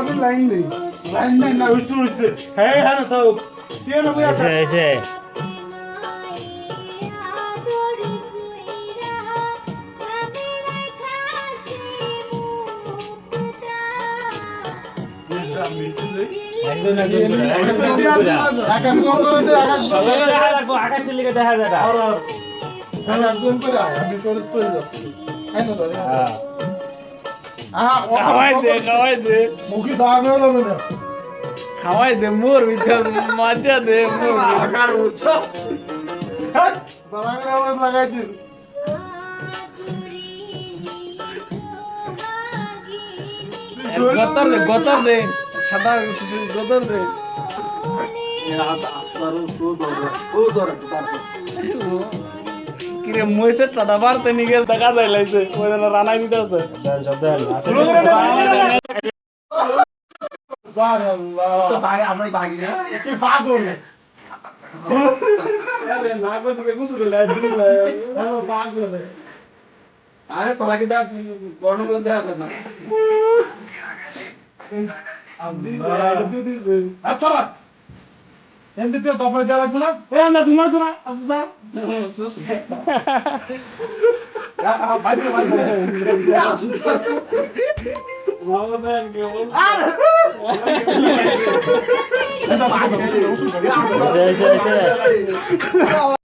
আমাদের লাইন নেই লাইন নেই না হইছে হইছে হ্যাঁ হ্যাঁ সব কে না বই আছে কোন দেখা আকাশের দেখা যায় না। একজন করে আমি করে চলে যাচ্ছি হ্যাঁ না ধরে। আহা খাওয়াই দে খাওয়াই দে। মুখে দাগ যাবে না খাওয়াই দে মোর ভিতর মজা দে মোর আওয়াজ লাগাই দিন। গতর দে গতর দে সাদা গতর দে। কিরে মহিষের টাদা বাড়তে নিয়ে গেল দেখা যায় লাইছে। ওই জন্য রানাই দিতে পাগল আরে তোলা কি আচ্ছা এমনিতে তারপরে যা লাগবে না এ না তোমার তোমার আসবা বাইরে বাইরে হয়েছে, হয়েছে, হয়েছে।